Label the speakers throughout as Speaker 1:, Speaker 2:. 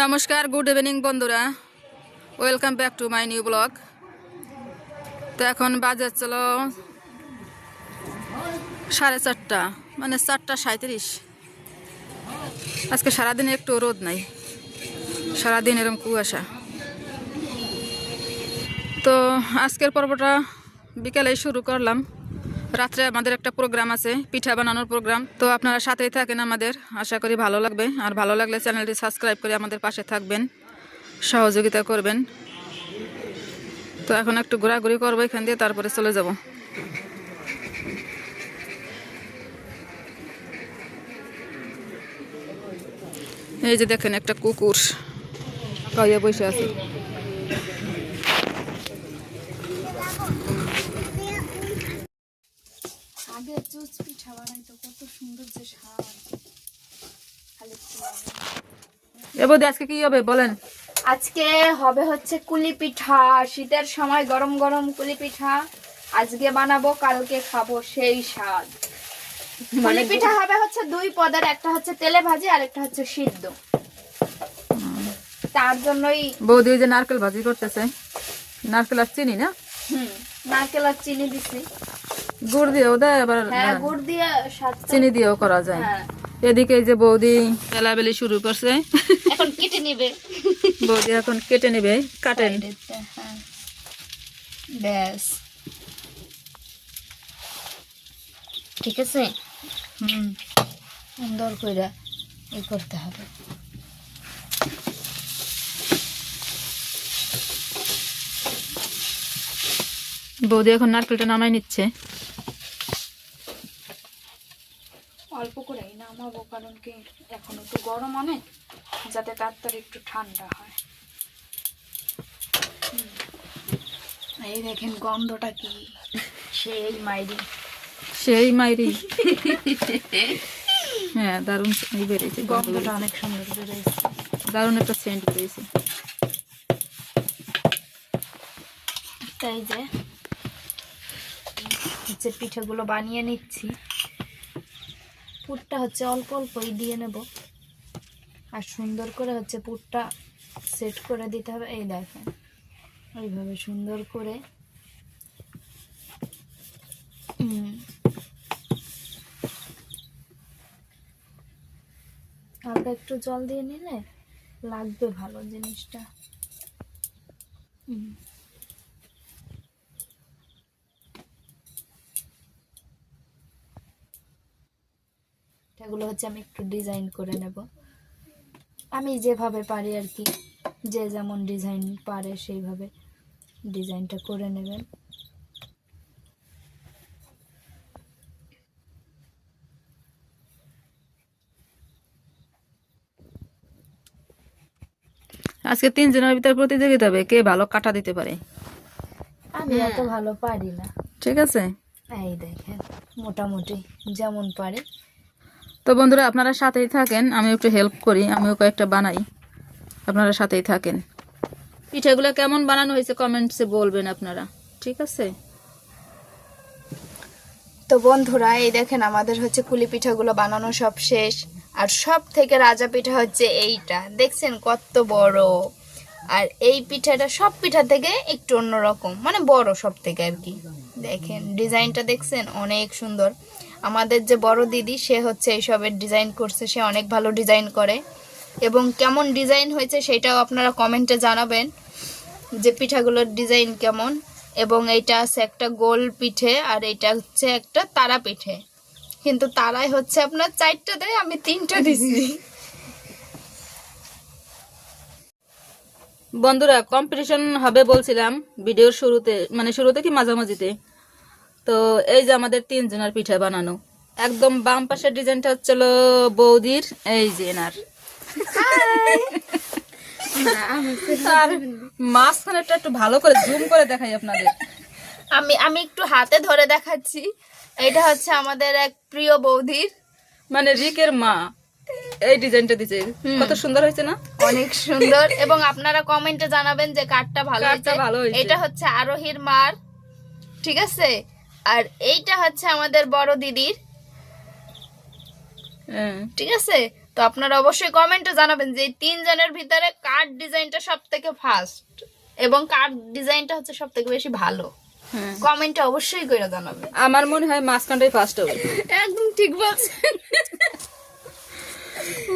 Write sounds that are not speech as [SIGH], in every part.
Speaker 1: নমস্কার, good evening বন্ধুরা। Welcome back to my new blog. তো এখন বাজার চলো সাড়ে চারটা মানে চারটা সাঁত্রিশ আজকে সারাদিন একটু রোদ নাই। সারাদিন এরকম কুয়াশা। তো আজকের পর্বটা বিকালে শুরু করলাম। রাত্রে আমাদের একটা প্রোগ্রাম আছে, পিঠা বানানোর প্রোগ্রাম। তো আপনারা সাথেই থাকেন আমাদের। আশা করি ভালো লাগবে। আর ভালো লাগলে চ্যানেলটি সাবস্ক্রাইব করে আমাদের পাশে থাকবেন। সহযোগিতা করবেন। তো এখন একটু ঘোরাঘুরি করব এখান দিয়ে, তারপরে চলে যাব। এই যে দেখেন একটা কুকুর। কাইয়া বসে আছে।
Speaker 2: আগে চুচ পিঠা বানাইতো কত সুন্দর যে স্বাদ।
Speaker 1: আজকে কি হবে বলেন?
Speaker 2: আজকে হবে হচ্ছে কুলি পিঠা। শীতের সময় গরম গরম কুলি পিঠা। আজকে বানাবো কালকে খাব সেই স্বাদ। কুলি পিঠা হবে হচ্ছে দুই পদের একটা হচ্ছে তেলে ভাজি আর একটা হচ্ছে সিদ্ধ। তার জন্যই
Speaker 1: বৌদি ওই যে নারকেল ভাজি করতেছে। নারকেল আর চিনি না?
Speaker 2: হুম নারকেল আর চিনি দিছি।
Speaker 1: গুড় দিয়েও দেয় আবার
Speaker 2: হ্যাঁ গুড় দিয়ে
Speaker 1: চিনি দিয়েও করা যায়।
Speaker 2: হ্যাঁ।
Speaker 1: এদিকে এই যে বৌদি বেলাবেলি শুরু করছে।
Speaker 2: এখন কেটে নিবে।
Speaker 1: বৌদি এখন কেটে নেবে কাটেন।
Speaker 2: হ্যাঁ। ব্যাস। ঠিক আছে? হুম। সুন্দর করে ই করতে হবে।
Speaker 1: বৌদি এখন নারকেলটা নামাই নিচ্ছে।
Speaker 2: অল্প করেই নামাবো কারণ কি এখন একটু গরম অনেক যাতে তাড়াতাড়ি একটু ঠান্ডা হয়। এই দেখেন গন্ধটা কি? সেই মাইরি।
Speaker 1: সেই মাইরি। [LAUGHS] হ্যাঁ দারুণ বেরিয়েছে
Speaker 2: গন্ধটা অনেক সুন্দর বেরোয়েছে।
Speaker 1: দারুণ একটা সেন্ট বেরিয়েছে
Speaker 2: তাই যে হচ্ছে পিঠেগুলো বানিয়ে নিচ্ছি। পুরটা হচ্ছে অল্প অল্পই দিয়ে নেব। আর সুন্দর করে হচ্ছে পুরটা সেট করে দিতে হবে। এই দেখেন ওইভাবে সুন্দর করে। হালকা একটু জল দিয়ে নিলে লাগবে ভালো জিনিসটা। হুম। এগুলো হচ্ছে আমি একটু ডিজাইন করে নেব। আমি যেভাবে পারি আর কি যে যেমন ডিজাইন পারে সেইভাবে ডিজাইনটা করে নেবেন।
Speaker 1: আজকে তিনজনের ভিতরে প্রতিযোগিতা হবে কে ভালো কাটা দিতে পারে?
Speaker 2: আমি এত ভালো পারি না।
Speaker 1: ঠিক আছে?
Speaker 2: এই দেখেন মোটামুটি যেমন পারে।
Speaker 1: তো বন্ধুরা, আপনারা সাথেই থাকেন। আমি একটু হেল্প করি, আমিও কয়েকটা বানাই। আপনারা সাথেই থাকেন। পিঠাগুলো কেমন বানানো হয়েছে কমেন্টসে বলবেন আপনারা, ঠিক আছে?
Speaker 2: তো বন্ধুরা, এই দেখেন আমাদের হচ্ছে কুলি পিঠাগুলো বানানো সব শেষ। আর সব থেকে রাজা পিঠা হচ্ছে এইটা। দেখছেন কত বড়। আর এই পিঠাটা সব পিঠা থেকে একটু অন্যরকম মানে বড় সব থেকে আর কি। দেখেন, ডিজাইনটা দেখছেন অনেক সুন্দর। আমাদের যে বড় দিদি, সে হচ্ছে এইসবের ডিজাইন করছে, সে অনেক ভালো ডিজাইন করে। এবং কেমন ডিজাইন হয়েছে সেটাও আপনারা কমেন্টে জানাবেন, যে পিঠাগুলোর ডিজাইন কেমন। এবং এইটা আছে একটা গোল পিঠে, আর এটা হচ্ছে একটা তারা পিঠে। কিন্তু তারাই হচ্ছে আপনার চারটা দেয়, আমি তিনটা দিছি।
Speaker 1: বন্ধুরা কম্পিটিশন হবে বলছিলাম ভিডিওর শুরুতে মানে শুরুতে কি মাঝামাঝিতে? তো এই যে আমাদের তিনজনের পিঠা বানানো। একদম বাম পাশের ডিজাইনটা হচ্ছিল বৌদির এই যে এনার। আর মাঝখানেরটা একটু ভালো করে জুম করে দেখাই আপনাদের।
Speaker 2: আমি আমি একটু হাতে ধরে দেখাচ্ছি। এটা হচ্ছে আমাদের এক প্রিয় বৌদির।
Speaker 1: মানে রিকের মা এই ডিজাইনটা দিছে। কত সুন্দর হয়েছে না?
Speaker 2: অনেক সুন্দর। এবং আপনারা কমেন্টে জানাবেন যে কাঠটা ভালো
Speaker 1: কাঠটা ভালো হয়েছে।
Speaker 2: এটা হচ্ছে আরোহীর মার। ঠিক আছে? আর এইটা হচ্ছে আমাদের বড় দিদির। ঠিক আছে? তো আপনারা অবশ্যই কমেন্টে জানাবেন যে এই তিনজনের ভিতরে কার ডিজাইনটা সব থেকে ফার্স্ট এবং কার ডিজাইনটা হচ্ছে সব থেকে বেশি ভালো। কমেন্টে অবশ্যই করে জানাবেন।
Speaker 1: আমার মনে হয় মাঝখানটাই ফার্স্ট হবে।
Speaker 2: একদম ঠিক বলছেন।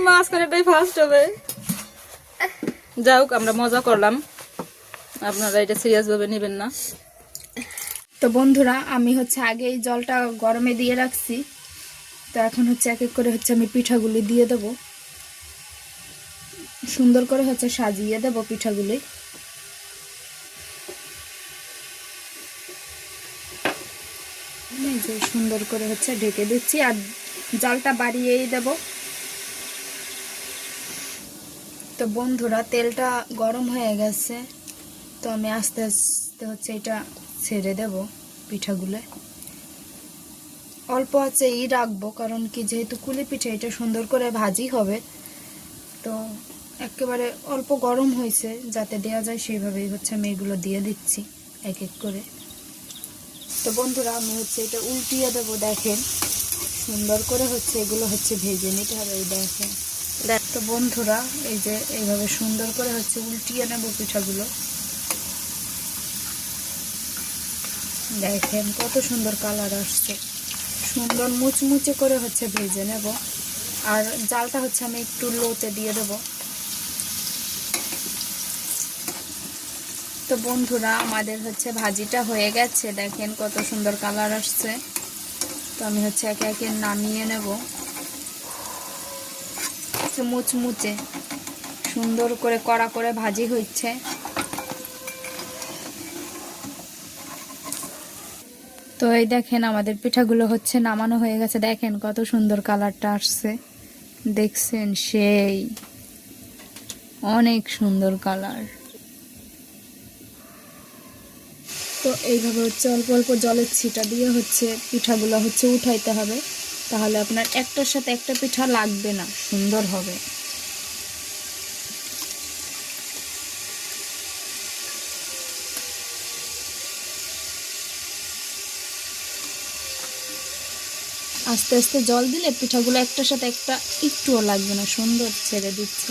Speaker 1: মাঝখানেটাই ফার্স্ট হবে। যাই হোক আমরা মজা করলাম। আপনারা এটা সিরিয়াস ভাবে নেবেন না।
Speaker 2: তো বন্ধুরা, আমি হচ্ছে আগে এই জলটা গরমে দিয়ে রাখছি। তো এখন হচ্ছে এক এক করে হচ্ছে আমি পিঠাগুলি দিয়ে দেব। সুন্দর করে হচ্ছে সাজিয়ে দেব পিঠাগুলি। যে সুন্দর করে হচ্ছে ঢেকে দিচ্ছি আর জলটা বাড়িয়েই দেব। তো বন্ধুরা, তেলটা গরম হয়ে গেছে। তো আমি আস্তে আস্তে হচ্ছে এটা ছেড়ে দেব পিঠাগুলো। অল্প আছে ই রাখব, কারণ কি যেহেতু কুলি পিঠা, এটা সুন্দর করে ভাজি হবে। তো একেবারে অল্প গরম হয়েছে, যাতে দেওয়া যায় সেইভাবেই হচ্ছে আমি এগুলো দিয়ে দিচ্ছি এক এক করে। তো বন্ধুরা, আমি হচ্ছে এটা উল্টিয়ে দেবো, দেখেন। সুন্দর করে হচ্ছে এগুলো হচ্ছে ভেজে নিতে হবে, এই দেখেন। তো বন্ধুরা, এই যে এইভাবে সুন্দর করে হচ্ছে উল্টিয়ে নেব পিঠাগুলো। দেখেন কত সুন্দর কালার আসছে। সুন্দর মুচমুচে করে হচ্ছে ভেজে নেব। আর জালটা হচ্ছে আমি একটু লোতে দিয়ে দেব। তো বন্ধুরা, আমাদের হচ্ছে ভাজিটা হয়ে গেছে। দেখেন কত সুন্দর কালার আসছে। তো আমি হচ্ছে একে একে নামিয়ে নেব। মুচমুচে সুন্দর করে কড়া করে ভাজি হচ্ছে। তো এই দেখেন আমাদের পিঠাগুলো হচ্ছে নামানো হয়ে গেছে। দেখেন কত সুন্দর কালারটা আসছে। দেখছেন সেই অনেক সুন্দর কালার। তো এইভাবে হচ্ছে অল্প অল্প জলের ছিটা দিয়ে হচ্ছে পিঠাগুলো হচ্ছে উঠাইতে হবে। তাহলে আপনার একটার সাথে একটা পিঠা লাগবে না, সুন্দর হবে। আস্তে আস্তে জল দিলে পিঠাগুলো একটার সাথে একটা একটুও লাগবে না, সুন্দর ছেড়ে দিচ্ছে।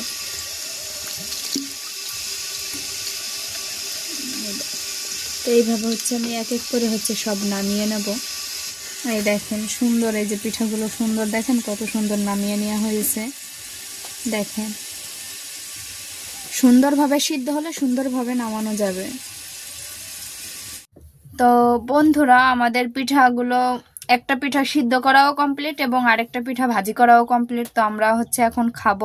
Speaker 2: তো এইভাবে হচ্ছে আমি এক এক করে হচ্ছে সব নামিয়ে নেব। এই দেখেন সুন্দর, এই যে পিঠাগুলো সুন্দর, দেখেন কত সুন্দর নামিয়ে নেওয়া হয়েছে। দেখেন, সুন্দরভাবে সিদ্ধ হলে সুন্দরভাবে নামানো যাবে। তো বন্ধুরা, আমাদের পিঠাগুলো একটা পিঠা সিদ্ধ করাও কমপ্লিট এবং আরেকটা পিঠা ভাজি করাও কমপ্লিট তো আমরা হচ্ছে এখন খাব।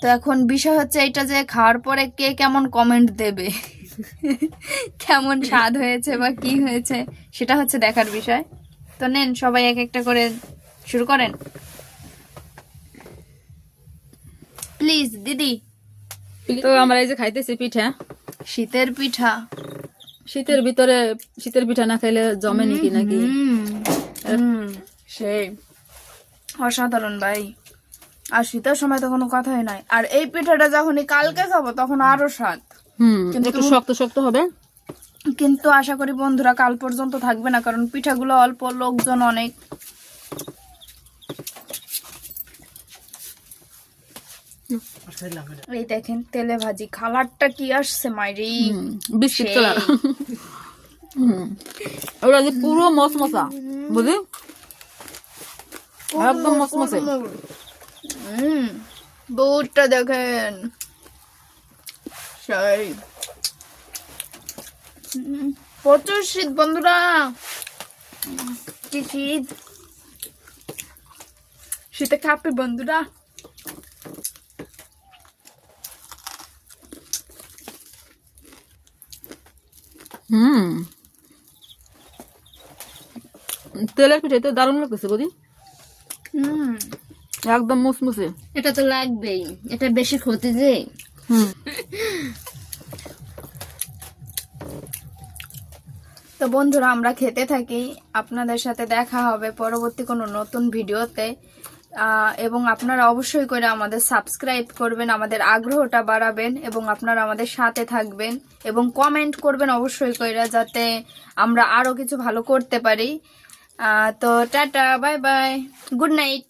Speaker 2: তো এখন বিষয় হচ্ছে এটা যে খাওয়ার পরে কে কেমন কমেন্ট দেবে? কেমন স্বাদ হয়েছে বা কি হয়েছে সেটা হচ্ছে দেখার বিষয়। তো নেন সবাই এক একটা করে শুরু করেন। প্লিজ দিদি।
Speaker 1: তো আমরা এই যে খাইতেছি পিঠা।
Speaker 2: শীতের পিঠা।
Speaker 1: শীতের ভিতরে শীতের পিঠা না খাইলে জমে নাকি নাকি?
Speaker 2: সেই। অসাধারণ ভাই। আর শীতের সময় তো কোনো কথাই নাই। আর এই পিঠাটা যখনই কালকে খাব তখন আরও স্বাদ।
Speaker 1: হুম
Speaker 2: কিন্তু-
Speaker 1: একটু শক্ত শক্ত হবে?
Speaker 2: কিন্তু আশা করি বন্ধুরা কাল পর্যন্ত থাকবে না কারণ পিঠাগুলো অল্প লোকজন অনেক। এই দেখেন তেলে ভাজি খাবারটা কি আসছে মাইরি?
Speaker 1: Biscuit colour. ওটা যে পুরো মশমশা বুঝলি? একদম মশমশে
Speaker 2: হুম দেখেন। সেই। প্রচুর শীত বন্ধুরা। কি শীত? শীতে কাঁপে বন্ধুরা।
Speaker 1: হুম। তেলের পিঠে তো দারুণ লাগতেছে বুঝি
Speaker 2: হুম।
Speaker 1: একদম মুসমুসে।
Speaker 3: এটা তো লাগবেই। এটা বেশি ক্ষতি যে।
Speaker 1: হুম।
Speaker 2: তো বন্ধুরা আমরা খেতে থাকি। আপনাদের সাথে দেখা হবে পরবর্তী কোনো নতুন ভিডিওতে। এবং আপনারা অবশ্যই করে আমাদের সাবস্ক্রাইব করবেন, আমাদের আগ্রহটা বাড়াবেন এবং আপনারা আমাদের সাথে থাকবেন এবং কমেন্ট করবেন অবশ্যই করে যাতে আমরা আরও কিছু ভালো করতে পারি। তো tata bye bye good night